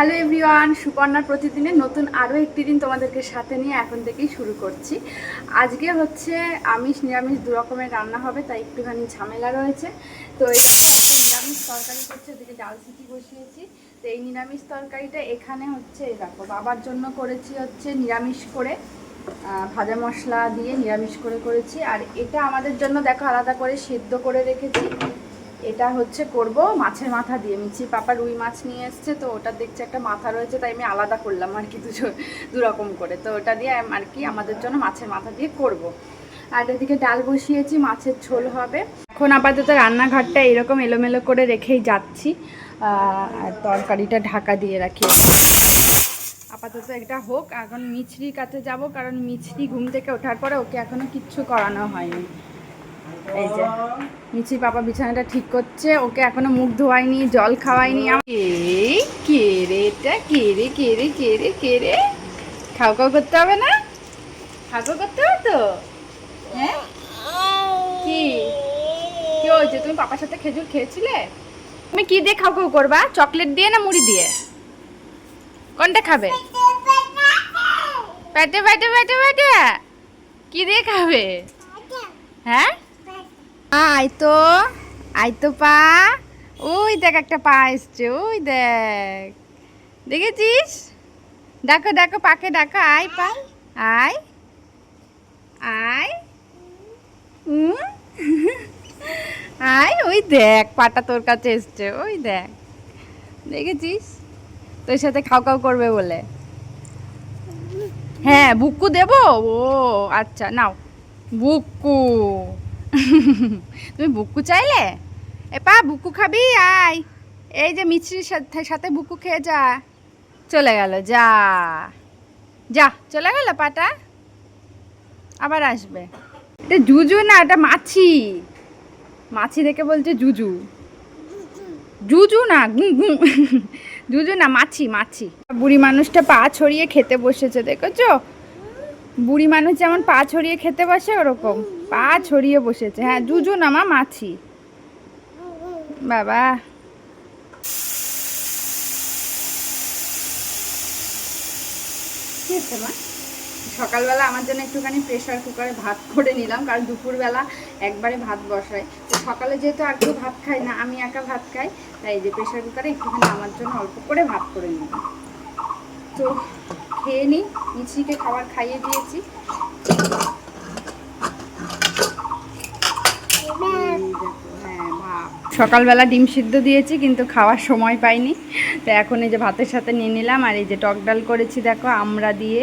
Hello everyone, সুপর্ণার প্রতিদিনের নতুন আরও একটি দিন তোমাদেরকে সাথে নিয়ে এখন থেকেই শুরু করছি। আজকে হচ্ছে আমিষ, নিরামিষ দু রকমের রান্না হবে, তাই একটুখানি ঝামেলা রয়েছে। তো একটা নিরামিষ তরকারি করছে, ওদিকে ডাল সিটি বসিয়েছি। তো এই নিরামিষ তরকারিটা এখানে হচ্ছে দেখো, বাবার জন্য করেছি হচ্ছে নিরামিষ করে ভাজা মশলা দিয়ে নিরামিষ করে করেছি। আর এটা আমাদের জন্য, দেখো, আলাদা করে সেদ্ধ করে রেখেছি। এটা হচ্ছে করব মাছের মাথা দিয়ে। মিচি পাপা রুই মাছ নিয়ে এসছে, তো ওটা দেখছি একটা মাথা রয়েছে, তাই আমি আলাদা করলাম আর কি দুটো দু রকম করে। তো ওটা দিয়ে আর কি আমাদের জন্য মাছের মাথা দিয়ে করব। আর এদিকে ডাল বসিয়েছি, মাছের ঝোল হবে। এখন আপাতত রান্নাঘরটা এরকম এলোমেলো করে রেখেই যাচ্ছি। আর তরকারিটা ঢাকা দিয়ে রাখি। আপাতত এটা হোক, এখন মিছরির কাছে যাব, কারণ মিছরি ঘুম থেকে ওঠার পরে ওকে এখনও কিচ্ছু করানো হয়নি। মিছি পাপা বিছানাটা ঠিক করছে, ওকে এখনও মুখ ধোয়াইনি জল খাওয়াইনি এই কে রে এটা কে রে কে রে কে রে, কে খাও খাও করতে হবে না? খাও খাও করতে হবে তো? হ্যাঁ? কি? কি হয়েছে? তুমি পাপার সাথে খেজুর খেয়েছিলে? তুমি কি দিয়ে খাও খাও করবা? চকলেট দিয়ে না মুড়ি দিয়ে? কোনটা খাবে? পেটে পেটে পেটে পেটে। কি দিয়ে খাবে? হ্যাঁ? আয় তো আয় তো পা। ওই দেখ একটা পা এসছে, ওই দেখ। দেখেছিস? ডাকো ডাকো পাকে ডাকো আয় পা। আয়। আয়। আয়, ওই দেখ, পাটা তোর কাছে এসছে, ওই দেখ। দেখেছিস? তোর সাথে খাও খাও করবে বলে। হ্যাঁ বুক্কু দেবো? ও আচ্ছা নাও। বুক্কু তুমি বুকু চাইলে? এ পা, বুকু খাবি? আয়। এই যে মিছরির সাথে সাথে বুকু খেয়ে যা। চলে গেল, যা। যা, চলে গেল পাটা? আবার আসবে। এটা জুজু না, এটা মাছি। মাছি দেখে বলছে জুজু। জুজু না জুজু না, মাছি মাছি। বুড়ি মানুষটা পা ছড়িয়ে খেতে বসেছে, দেখেছ? বুড়ি মানুষ যেমন পা ছড়িয়ে খেতে বসে ওরকম। পা ছড়িয়ে বসেছে। হ্যাঁ জুজু না মা মাছি। বাবা। সকালবেলা আমার জন্য একটুখানি প্রেশার কুকারে ভাত করে নিলাম, কারণ দুপুরবেলা একবারে ভাত বসাই তো সকালে যেহেতু আর কেউ ভাত খাই না, আমি একা ভাত খাই, তাই যে প্রেশার কুকারে একটুখানি আমার জন্য অল্প করে ভাত করে নিলাম। তো খেয়ে নিই মিছিকে খাবার খাইয়ে দিয়েছি এই দেখো, হ্যাঁ, ভাত। সকালবেলা ডিম সিদ্ধ দিয়েছি, কিন্তু খাওয়ার সময় পাইনি। তো এখন এই যে ভাতের সাথে নিয়ে নিলাম, আর এই যে টক ডাল করেছি, দেখো, আমরা দিয়ে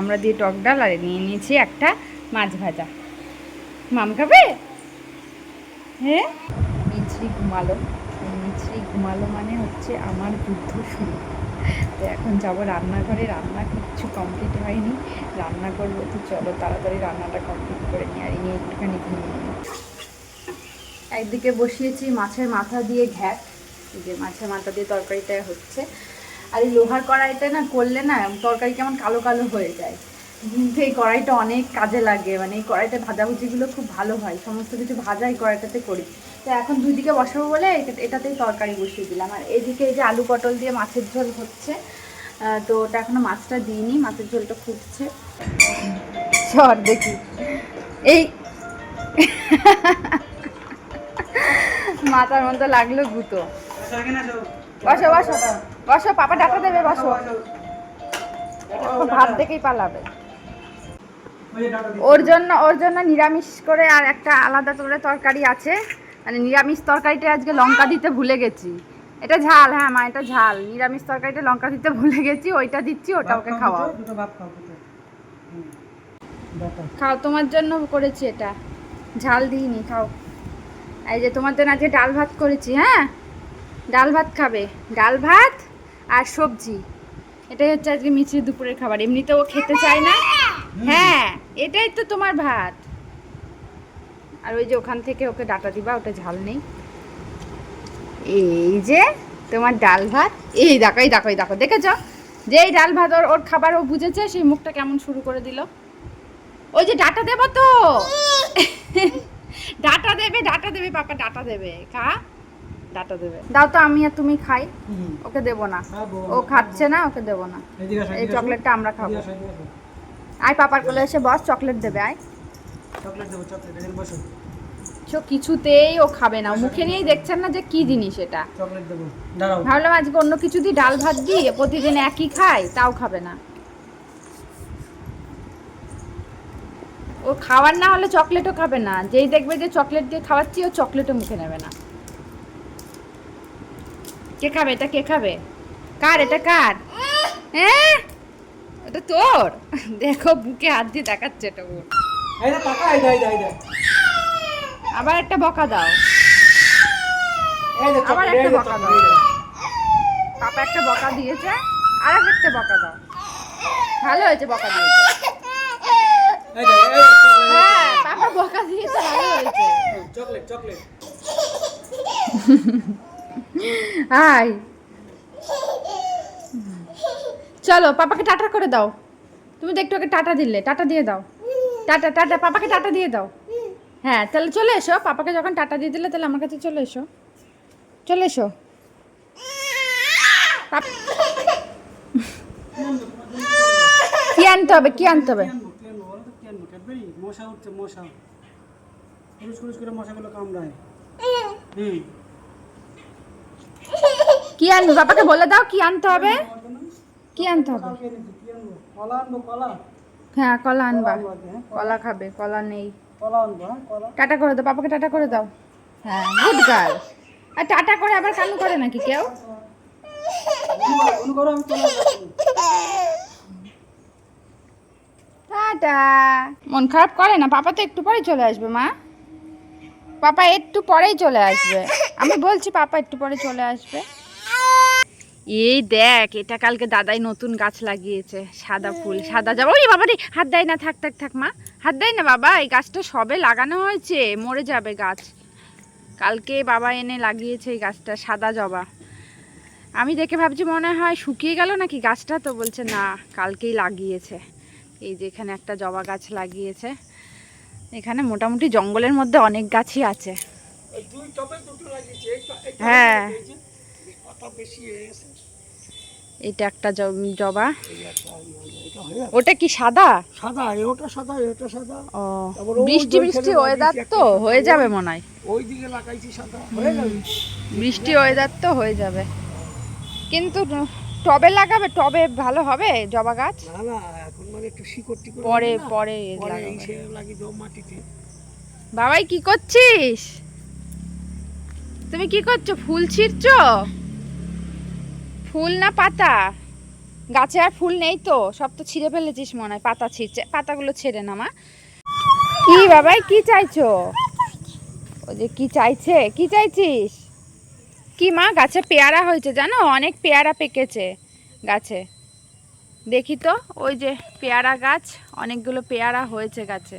আমরা দিয়ে টক ডাল, আর নিয়ে নিয়েছি একটা মাছ ভাজা। মাম খাবে? হ্যাঁ? মিছরি ঘুমালো। মিছরি ঘুমালো মানে হচ্ছে আমার যুদ্ধ শুরু। তো এখন যাব রান্নাঘরে, রান্না কিচ্ছু কমপ্লিট হয়নি। রান্না করব তো চলো, তাড়াতাড়ি রান্নাটা কমপ্লিট করে নিই, আর এই একটুখানি ঘুমিয়ে একদিকে বসিয়েছি, মাছের মাথা দিয়ে ঘ্যাট, এই যে মাছের মাথা দিয়ে তরকারিটা হচ্ছে। আর এই লোহার কড়াইটা না করলে না তরকারি কেমন কালো কালো হয়ে যায়। কিন্তু এই কড়াইটা অনেক কাজে লাগে মানে এই কড়াইটা ভাজাভুজিগুলো খুব ভালো হয়। সমস্ত কিছু ভাজা এই কড়াইটাতে করি। তো এখন দুই দিকে বসাবো বলে এটাতেই তরকারি বসিয়ে দিলাম। আর এদিকে এই যে আলু পটল দিয়ে মাছের ঝোল হচ্ছে তো ওটা এখনও মাছটা দিইনি, মাছের ঝোলটা ফুটছে। চর দেখি। এই মাথার মধ্যে লাগল গুতো। বসো বসো। বসো পাপা ডাকা দেবে বসো। ভাত দেখেই পালাবে। ওর জন্য ওর জন্য নিরামিষ করে আর একটা আলাদা করে তরকারি আছে। মানে নিরামিষ তরকারিটা আজকে লঙ্কা দিতে ভুলে গেছি। এটা ঝাল হ্যাঁ মা এটা ঝাল। নিরামিষ তরকারিটা লঙ্কা দিতে ভুলে গেছি ওইটা দিচ্ছি ওটা ওকে খাওয়াও। খাও তোমার জন্য করেছি এটা। ঝাল দিইনি খাও। এই যে তোমার জন্য আজকে ডাল ভাত করেছি হ্যাঁ? ডাল ভাত খাবে। ডাল ভাত আর সবজি। এটাই হচ্ছে আজকে মিছির দুপুরের খাবার। এমনিতে ও খেতে চায় না। হ্যাঁ এটাই তো তোমার ভাত। আর ওই যে ওখান থেকে ওকে ডাটা দিবা, ওটা ঝাল নেই। এই যে তোমার ডাল ভাত। এই দেখো এই দেখো এই দেখো, দেখেছ? যে এই ডাল ভাত ওর ওর খাবার ও বুঝেছে, সেই মুখটা কেমন শুরু করে দিল। ওই যে ডাটা দেবো তো? ডাটা দেবে ডাটা দেবে পাপা ডাটা দেবে। খা টাটা দেবে। দাও তো আমি আর তুমি খাই। ওকে দেবো না। ও খাচ্ছে না ওকে দেবো না। এই চকলেটটা আমরা খাব। আয় পাপার কোলে এসে বস চকলেট দেবে আয়। চকলেট দেবো চকলেট এখানে বসো। সো কিছুতেই ও খাবে না। মুখে নিয়েই দেখছেন না যে কি জিনিস এটা। চকলেট দেবো। দাঁড়াও। ভাবলাম আজকে অন্য কিছু দিয়ে ডাল ভাত দিই প্রতিদিন একই খাই তাও খাবে না। ও খাওয়ার না হলে চকলেটও খাবে না। যেই দেখবে যে চকলেট দিয়ে খাওয়াচ্ছি ও চকলেটও মুখে নেবে না। কে খাবে? এটা কে খাবে? কার? এটা কার? হ্যাঁ? ওটা তোর? দেখো বুকে হাত দিয়ে দেখাচ্ছে এটা ওর আবার একটা বকা দাও। আবার একটা বকা দাও। পাপা একটা বকা দিয়েছে আর একটা বকা দাও। ভালো হয়েছে বকা দিয়েছে এই দে এই দে, চকলেট, হ্যাঁ পাপা বকা চলো, পাপাকে টাটা করে দাও। তুমি তো একটু টাটা দিলে, টাটা দিয়ে দাও। টাটা টাটা, পাপাকে টাটা দিয়ে দাও। হ্যাঁ তাহলে চলে এসো। পাপাকে যখন টাটা দিয়ে দিলে, তাহলে আমার কাছে চলে এসো। চলে এসো। কি আনতে হবে, কি আনতে হবে কি আনব কি আনব বলো তো কি আনব ক্যাডবেরি মশা উঠছে মশা। কুরুস কুরুস করে মশাগুলো কামড়ায়। হুম। কি আনবে? পাপাকে বলে দাও কি আনতে হবে? কি আনতে হবে? কলা আনব কলা? হ্যাঁ কলা আনবা। আগে, হ্যাঁ কলা। খাবে কলা নেই। কলা আনব হ্যাঁ টাটা করে দাও পাপাকে টাটা করে দাও। হ্যাঁ গুড গার্ল আর টাটা করে আবার কান্নু করে নাকি কেউ? অনু করো আমি কলা মন খারাপ করে না? পাপা তো একটু পরেই চলে আসবে মা। পাপা একটু পরেই চলে আসবে। আমি বলছি পাপা একটু পরে চলে আসবে। এই দেখ এটা কালকে দাদাই নতুন গাছ লাগিয়েছে সাদা ফুল সাদা যাব ওই বাবা রে হাত দেয় না থাক থাক থাক মা। হাত দেয় না বাবা এই গাছটা সবে লাগানো হয়েছে মরে যাবে গাছ। কালকে বাবা এনে লাগিয়েছে এই গাছটা সাদা জবা। আমি দেখে ভাবছি মনে হয় শুকিয়ে গেল নাকি গাছটা তো বলছে না কালকেই লাগিয়েছে। এই যে এখানে একটা জবা গাছ লাগিয়েছে। এখানে মোটামুটি জঙ্গলের মধ্যে অনেক গাছই আছে। হ্যাঁ। এটা একটা জবা। ওটা কি সাদা? সাদা ওটা সাদা ওটা সাদা। ও বৃষ্টি বৃষ্টি ওয়েদার তো হয়ে যাবে মনে হয়। ওই দিকে লাগাইছি সাদা হয়ে যাবে বৃষ্টি ওয়েদার তো হয়ে যাবে। কিন্তু টবে লাগাবে টবে ভালো হবে জবা গাছ? না না এখন মানে একটু শিকড় টিকড় পরে পরে পরে এই সে লাগিয়ে দেবো মাটিতে। বাবাই কি করছিস? তুমি কি করছ? ফুল ছিঁড়ছো? ফুল না পাতা? গাছে আর ফুল নেই তো সব তো ছিঁড়ে ফেলেছিস মনে হয় পাতা ছিঁড়ছে পাতাগুলো ছেড়ে না মা। কি বাবাই কি চাইছো? ও যে কি চাইছে? কি চাইছিস? কি মা গাছে পেয়ারা হয়েছে জানো? অনেক পেয়ারা পেকেছে গাছে। দেখি তো, ওই যে পেয়ারা গাছ, অনেকগুলো পেয়ারা হয়েছে গাছে।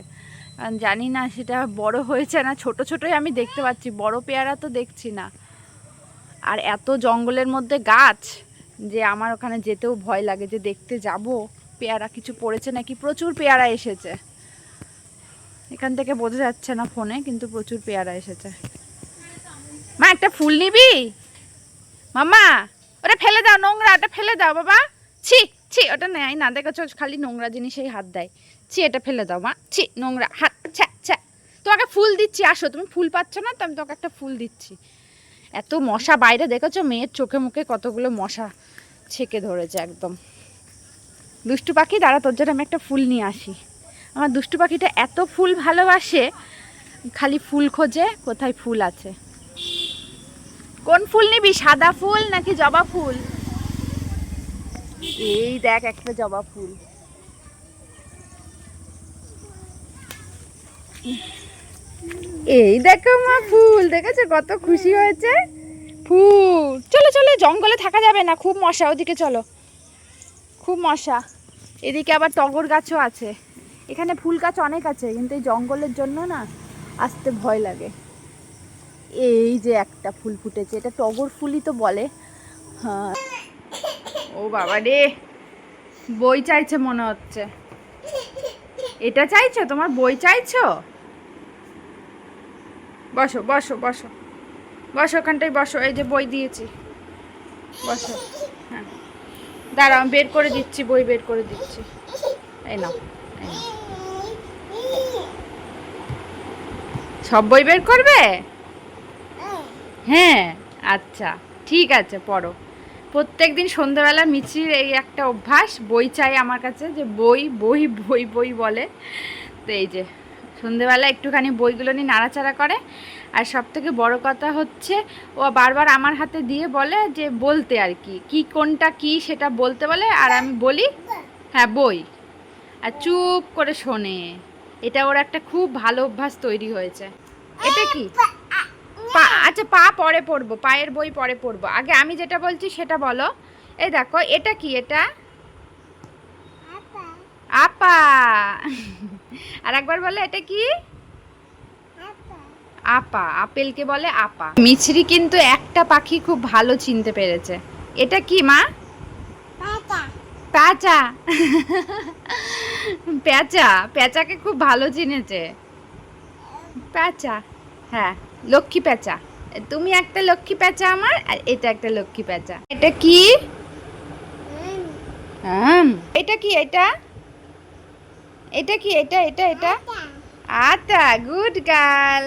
জানি না সেটা বড় হয়েছে না, ছোট ছোটই আমি দেখতে পাচ্ছি, বড় পেয়ারা তো দেখছি না। আর এত জঙ্গলের মধ্যে গাছ যে আমার ওখানে যেতেও ভয় লাগে যে দেখতে যাব, পেয়ারা কিছু পড়েছে নাকি? প্রচুর পেয়ারা এসেছে। এখান থেকে বোঝা যাচ্ছে না ফোনে, কিন্তু প্রচুর পেয়ারা এসেছে। মা, একটা ফুল নিবি? মামা ওটা ফেলে দাও, নোংরা, ওটা ফেলে দাও, বাবা। ছি! ছি, ওটা নেয় না দেখেছ খালি নোংরা জিনিসেই হাত দেয়। ছি, এটা ফেলে দাও, মা। ছি, নোংরা হাত ছ্যা ছ্যা তোমাকে ফুল দিচ্ছি, আসো, তুমি ফুল পাচ্ছ না তো আমি তোমাকে একটা ফুল দিচ্ছি। এত মশা বাইরে, দেখেছ মেয়ের চোখে মুখে কতগুলো মশা ছেকে ধরেছে একদম। দুষ্টু পাখি, দাঁড়া, তোর জন্য আমি একটা ফুল নিয়ে আসি। আমার দুষ্টু পাখিটা এত ফুল ভালোবাসে, খালি ফুল খোঁজে কোথায় ফুল আছে। কোন ফুল নিবি, সাদা ফুল নাকি জবা ফুল? এই দেখ একটা জবা ফুল। এই দেখো মা ফুল, দেখেছ কত খুশি হয়েছে? ফুল। চলো চলো, জঙ্গলে থাকা যাবে না, খুব মশা, ওদিকে চলো। খুব মশা। এদিকে আবার টগর গাছও আছে। এখানে ফুল গাছ অনেক আছে, কিন্তু এই জঙ্গলের জন্য না আসতে ভয় লাগে। এই যে একটা ফুল ফুটেছে, এটা টগর ফুলই তো বলে। হ্যাঁ। ও বাবা রে। বই চাইছে মনে হচ্ছে। এটা চাইছো? তোমার বই চাইছো? বসো বসো বসো। বসো ওখানটায় বসো, এই যে বই দিয়েছি। বসো। হ্যাঁ। দাঁড়াও বের করে দিচ্ছি, বই বের করে দিচ্ছি। এই নাও এই নাও। সব বই বের করবে? হ্যাঁ আচ্ছা। ঠিক আছে, পড়ো। প্রত্যেক দিন সন্ধ্যাবেলা মিছির এই একটা অভ্যাস, বই চাই আমার কাছে, যে বই বই বই বই বলে। তো এই যে সন্ধেবেলা একটুখানি বইগুলো নিয়ে নাড়াচাড়া করে। আর সব থেকে বড় কথা হচ্ছে, ও বারবার আমার হাতে দিয়ে বলে যে বলতে আর কি কি কোনটা কি সেটা বলতে বলে, আর আমি বলি হ্যাঁ বই। আর চুপ করে শোনে। এটা ওর একটা খুব ভালো অভ্যাস তৈরি হয়েছে। এটা কি? পা আচ্ছা পা পরে পড়ব পায়ের বই পরে পড়ব আগে আমি যেটা বলছি সেটা বলো। এই দেখো এটা কি এটা? আপা। আর একবার বলে এটা কি? আপা। আপেলকে বলে আপা। মিছরি কিন্তু একটা পাখি খুব ভালো চিনতে পেরেছে। এটা কি মা? প্যাঁচা। প্যাঁচা প্যাঁচাকে খুব ভালো চিনেছে। প্যাঁচা। হ্যাঁ লক্ষ্মী প্যাঁচা। তুমি একটা লক্ষ্মী প্যাঁচা আমার আর এটা একটা লক্ষ্মী প্যাঁচা। এটা কি? এটা কি এটা? এটা কি এটা এটা এটা? আতা, গুড গার্ল।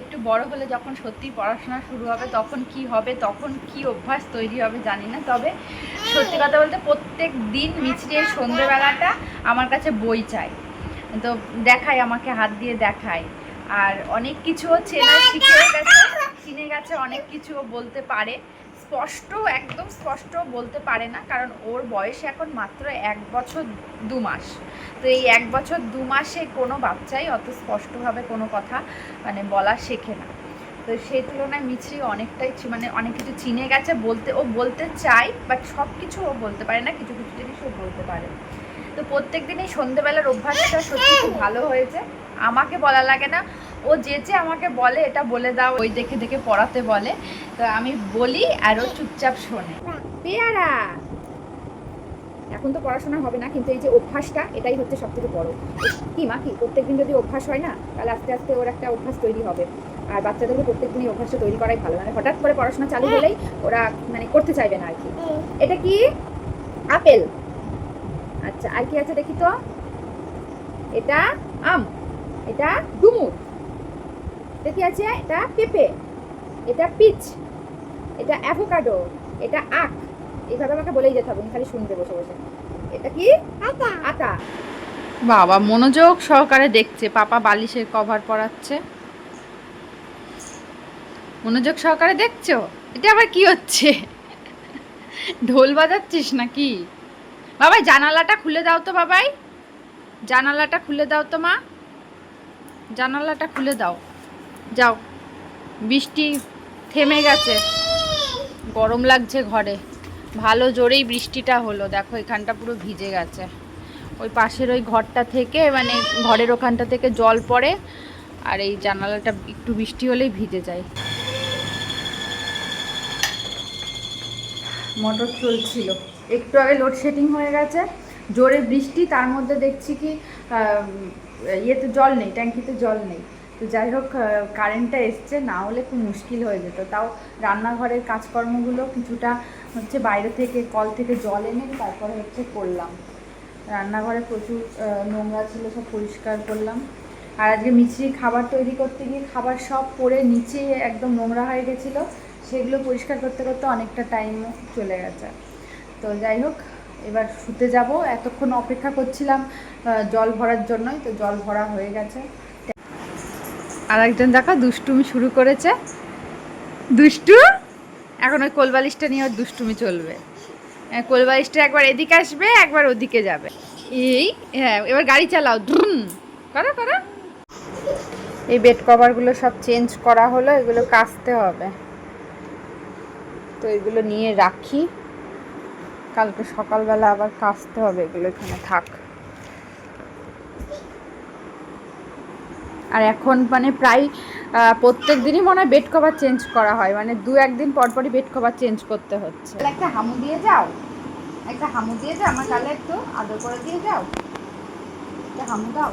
একটু বড় হলে যখন সত্যি পড়াশোনা শুরু হবে, তখন কি হবে, তখন কি অভ্যাস তৈরি হবে জানি না, তবে সত্যি কথা বলতে প্রত্যেক দিন মিছরির সন্ধ্যেবেলাটা আমার কাছে বই চাই। তো দেখায় আমাকে হাত দিয়ে দেখায় আর অনেক কিছুও চেনা শিখে গেছে, চিনে গেছে, অনেক কিছুও বলতে পারে। স্পষ্ট, একদম স্পষ্ট বলতে পারে না, কারণ ওর বয়স এখন মাত্র এক বছর দু মাস। তো এই এক বছর দু মাসে কোনো বাচ্চাই অত স্পষ্টভাবে কোনো কথা মানে বলা শেখে না। তো সেই তুলনায় মিছরি অনেকটাই মানে অনেক কিছু চিনে গেছে, বলতে, ও বলতে চায় বাট সব কিছু ও বলতে পারে না, কিছু কিছু জিনিস ও বলতে পারে। তো প্রত্যেক দিনই সন্ধেবেলার অভ্যাসটা সত্যি খুব ভালো হয়েছে। আমাকে বলা লাগে না। ও যে যে আমাকে বলে এটা বলে দাও ওই দেখে দেখে পড়াতে বলে। তো আমি বলি আর ও চুপচাপ শোনে। পেয়ারা! এখন তো পড়াশোনা হবে না কিন্তু এই যে অভ্যাসটা এটাই হচ্ছে সব থেকে বড় কি মা কি? প্রত্যেকদিন যদি অভ্যাস হয় না তাহলে আস্তে আস্তে ওর একটা অভ্যাস তৈরি হবে। আর বাচ্চাদেরকে প্রত্যেকদিন এই অভ্যাসটা তৈরি করাই ভালো। মানে হঠাৎ করে পড়াশোনা চালু হলেই ওরা মানে করতে চাইবে না আর কি। এটা কি? আপেল। আচ্ছা আর কি আছে দেখি তো? এটা আম এটা ডুমুর এটা কি আছে এটা পেঁপে এটা পিচ এটা অ্যাভোকাডো এটা আখ এইভাবে আমাকে বলেই যেতে হবে আমি খালি শুনতে বসে বসে। এটা কি? আটা বাবা মনোযোগ সহকারে দেখছে পাপা বালিশের কভার পরাচ্ছে। মনোযোগ সহকারে দেখছ? এটা আবার কি হচ্ছে? ঢোল বাজাচ্ছিস নাকি? বাবাই, জানালাটা খুলে দাও তো বাবাই। জানালাটা খুলে দাও তো মা। জানালাটা খুলে দাও। যাও। বৃষ্টি থেমে গেছে। গরম লাগছে ঘরে। ভালো জোরেই বৃষ্টিটা হলো। দেখো, এখানটা পুরো ভিজে গেছে। ওই পাশের ওই ঘরটা থেকে মানে ঘরের ওখানটা থেকে জল পড়ে, আর এই জানালাটা একটু বৃষ্টি হলেই ভিজে যায়। মোটর চলছিল। একটু আগে লোডশেডিং হয়ে গেছে। জোরে বৃষ্টি, তার মধ্যে দেখছি কি ইয়েতে জল নেই, ট্যাঙ্কিতে জল নেই। তো যাই হোক কারেন্টটা এসছে, না হলে খুব মুশকিল হয়ে যেত। তাও রান্নাঘরের কাজকর্মগুলো কিছুটা হচ্ছে বাইরে থেকে, কল থেকে জল এনে তারপরে হচ্ছে করলাম। রান্নাঘরে প্রচুর নোংরা ছিল, সব পরিষ্কার করলাম। আর আজকে মিছরি খাবার তৈরি করতে গিয়ে খাবার সব পরে নিচে একদম নোংরা হয়ে গেছিল। সেগুলো পরিষ্কার করতে করতে অনেকটা টাইমও চলে গেছে। তো যাই হোক, এবার শুতে যাব। এতক্ষণ অপেক্ষা করছিলাম জল ভরার জন্যই, তো জল ভরা হয়ে গেছে। আর একজন দেখা, দুষ্টুমি শুরু করেছে। দুষ্টু? এখন ওই কোলবালিশটা নিয়ে ওর দুষ্টুমি চলবে। কোলবালিশটা একবার এদিকে আসবে, একবার ওদিকে যাবে। এই হ্যাঁ এবার গাড়ি চালাও। দ্রুন করো করো। এই বেড কভারগুলো সব চেঞ্জ করা হলো, এগুলো কাচতে হবে। তো এগুলো নিয়ে রাখি। কালকে সকালবেলা আবার কাচতে হবে, এগুলো এখানে থাক। আর এখন মানে প্রায় প্রত্যেক দিনই মনে হয় বেড কভার চেঞ্জ করা হয় মানে দু একদিন পর পরই বেড কভার চেঞ্জ করতে হচ্ছে। একটা হামু দিয়ে যাও, একটা হামু দিয়ে যাও, আমার গালে একটু আদর করে দিয়ে যাও। একটা হামু দাও।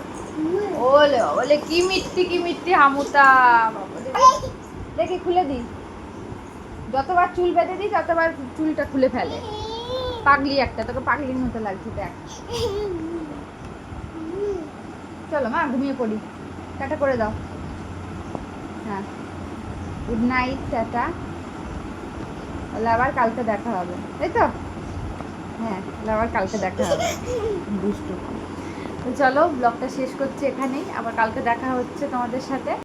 ওলে ওলে, কি মিষ্টি, কি বাবা রে। দেখি খুলে দিই। যতবার চুল বেঁধে দিই, ততবার চুলটা খুলে ফেলে। পাগলি একটা, তোকে পাগলির মতো লাগছে, দেখ। চলো মা, ঘুমিয়ে পড়ি। টাটা করে দাও। হ্যাঁ। Good night tata. তাহলে আবার কালকে দেখা হবে। তাই তো? হ্যাঁ তাহলে আবার কালকে দেখা হবে। দুষ্টু চলো ব্লগটা শেষ করছি এখানেই। আবার কালকে দেখা হচ্ছে তোমাদের সাথে।